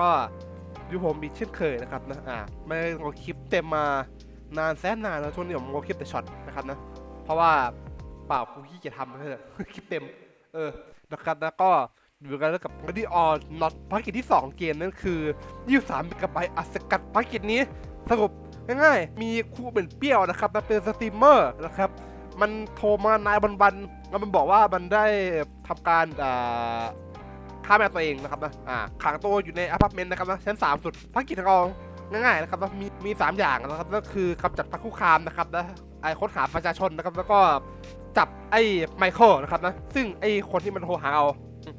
ก็อยู่ผมอีกเช่นเคยนะครับนะอ่าไม่ได้ลงคลิปเต็มมานานแสนนานแล้วช่วงนี้ผมลงคลิปแต่ช็อตนะครับนะเพราะว่าเปล่ากูขี้เกียจทำนะคลิปเต็ม เออนะครับแล้วก็อยู่กันแล้วกับ Ready or Not ภารกิจที่ 2 เกมนั่นคือ 23 m b อัสกัดภารกิจนี้สรุปง่ายๆ มีครูเป็นเปรี้ยวนะครับนะเป็นสตรีมเมอร์นะครับ มันโทรมานายบันบันแล้วมันบอกว่ามันได้ทำการอ่า ฆ่าแม่ตัวเองนะครับนะอ่าขังตัวอยู่ในอพาร์ตเมนต์นะครับนะชั้น 3 สุดภารกิจของเราง่ายๆนะครับนะมีมี 3 อย่างนะครับก็คือกำจัดภัยคุกคามนะครับนะไอ้ค้นหาประชาชนนะครับแล้วก็จับไอ้ไมเคิลนะครับนะซึ่งไอ้คนที่มันโทรหาเรา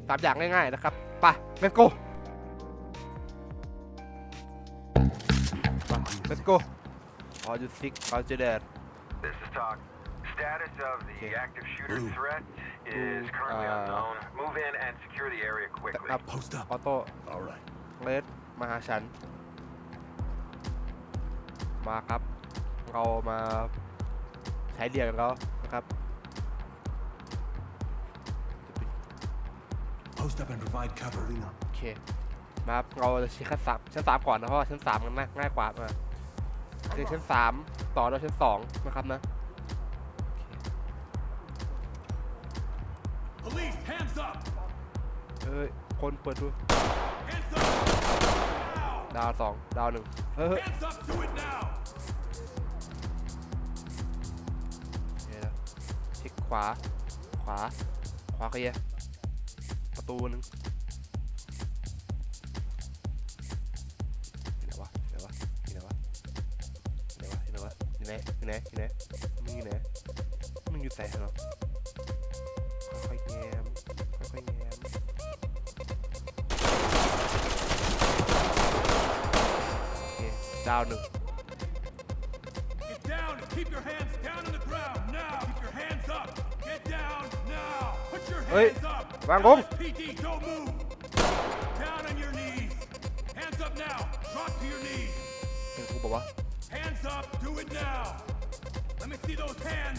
สามอย่างง่ายๆนะครับไป let's go ไป let's go Are you sick? Are you dead? This is Talk. Status of the Okay. active shooter Blue. threat is Blue, currently uh, unknown. Move in and secure the area quickly. ครับ Post up. ออโต้ All right. เลสมาหาฉัน มาครับ เรามาใช้เดียวกันแล้วนะครับ Post up and provide cover. โอเค มาครับ เราจะชี้ขั้นสามชั้นสามก่อนนะเพราะว่าชั้นสามมันง่ายง่ายกว่ามาคือชั้นสามต่อด้วยชั้นสองนะครับนะ Police, hands up! เอ้ยคนเปิดดู Hands up! ดาวสองดาวหนึ่งเฮ้ย Hands up! Do it now! เดี๋ยวนะเช็คขวา ขวา ขวาเคลียร์ประตูหนึงอยู่ไหนวะอยู่ไหนวะอยู่ไหนวะอยู่ไหนวะอยู่ไหนวะอยู่ไหนอยู่ไหนอยู่ไหนมึงอยู่ไหนมึงอยู่ไหนเหรอ ดาวหนึ่ง Get down and keep your hands down on the ground now! Keep your hands up! Get down now! Put your Hey, hands up! Van Gogh. LSPD, don't move! Down on your knees! Hands up now! Drop to your knees! เห็นครูบอกว่า Hands up! Do it now! Let me see those hands!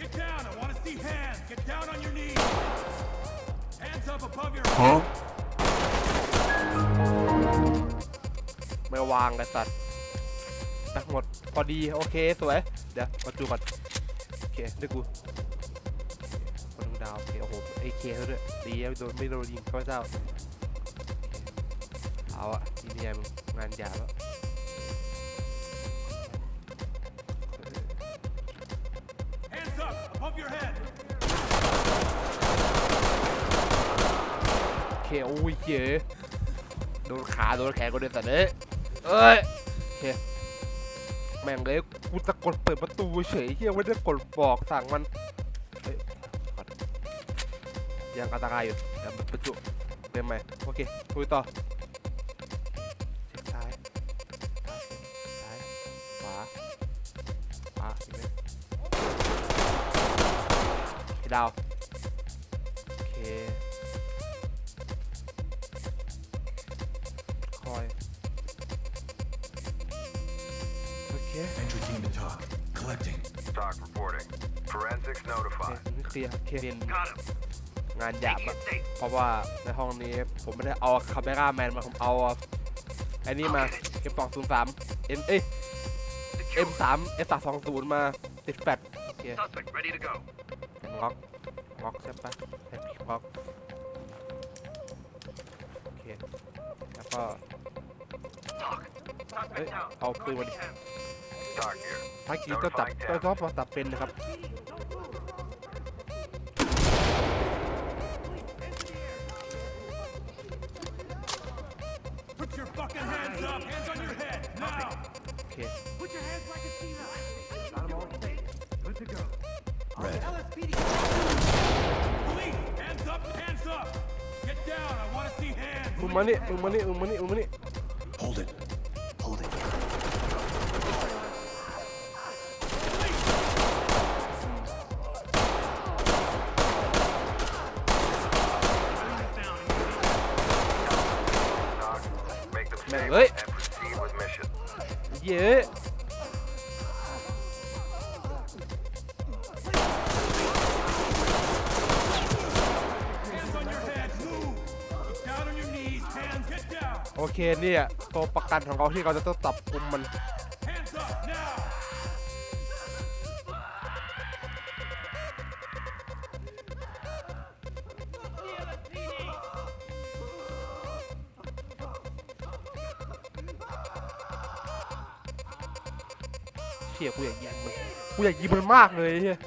Get down! I want to see hands! Get down on your knees! Hands up above your head! ไม่วางกันสัตว์นะ หมดพอดีโอเคสวย เดี๋ยวมาดูก่อนโอเคด้วยกูคนดูดาวโอเคโอ้โหไอเคเขาด้วยดีนะไม่โดนไม่โดนยิงข้าพเจ้าโอเคเอาอะทีเนียมึงงานหยาบแล้ว Hands up above your head! โอเคโอ้ยเจ๋โดนขาโดนแขนกูเดินสัตว์เอ้ยเอ้ยโอเค แม่งเลยกูจะกดเปิดประตูเฉยเฮียไม่ได้กดบอกสั่งมันเฮ้ยก่อนยังอันตรายอยู่เดี๋ยวประจุเป็นไหมโอเคคุยต่อเช็คซ้ายซ้ายซ้ายขวาขวาอีกไหมพี่ดาวโอเคค โอเค Entry team to talk. Collecting. Talk reporting. Forensics โอ notified. เคนี่เคลียร์โอเคเป็น Got him. งานหยาบอะเพราะว่าในห้องนี้ผมไม่ได้เอาคาเมราแมนมาผมเอาไอ้นี่มา M203 M เอ้ย M3 S320 มาติดแฟลชโอเค Suspect ready to go. ล็อกล็อกใช่ปะแผ่นล็อกโอเคแล้วก็ Talk. เอ้ยเอาปืนมาดิ Talk here. ภารกิจก็จับก็ชอบมาจับเป็นนะครับ Put your fucking hands up! Hands on your head! Now! โอเค Put your hands where I can see them. Got them all safe. Good to go. Red. LSPD. Police! Hands up! Hands up! Get down! I want to see hands! มึงมานี่มึงมานี่มึงมานี่มึงมานี่ Make them Man, stable wait. and proceed with mission. เย้ Hands on your head! Move! Get down on your knees! Hands! Get down! โอเคเนี่ยตัวประกันของเราที่เราจะต้องจับกุมมัน เชี่ยกูอยากยิงมันกูอยากยิงมันมากเลยเฮีย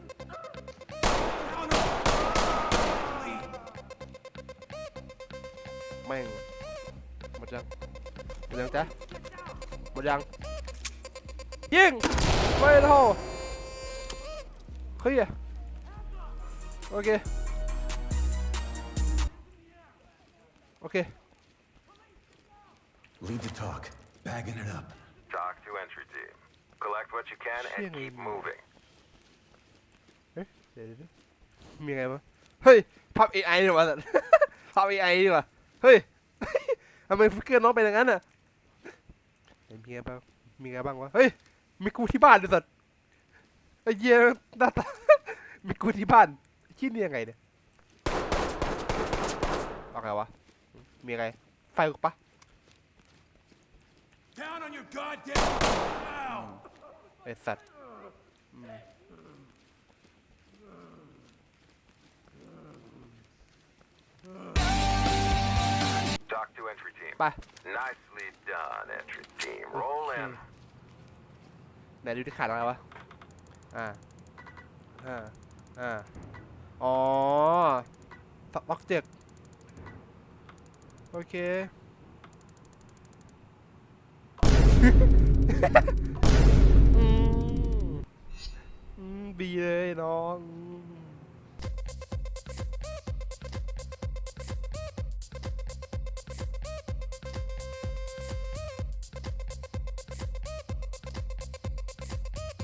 แม่งหมดยังหมดยังจ๊ะหมดยังยิงไม่เท่าเฮ้ยโอเคโอเค Lead the talk. Bagging it up. Talk to entry team. Collect what you can and keep moving. เดี๋ยวเดี๋ยวเดี๋ยวมีไงวะเฮ้ยภาพ AI ดีกว่าสัตว์ภาพ AI ดีกว่าเฮ้ยทำไมฟิกเกอร์น้องเป็นอย่างนั้นอะเห็นมีไงบ้างมีไงบ้างวะเฮ้ยมีกูที่บ้านด้วยสัตว์ไอ้เหี้ยหน้าตามีกูที่บ้านคิดนี่ยังไงเนี่ยเอาไงวะมีไงไฟกูปะ Down on your goddamn now! ไอ้สัตว์ Talk to entry team. ไป Nicely done, entry team. Roll in. ไหนดูที่ขาดอะไรวะ อ่า อ่า อ่า อ๋อล็อกเจ็กโอเค บีเลยน้อง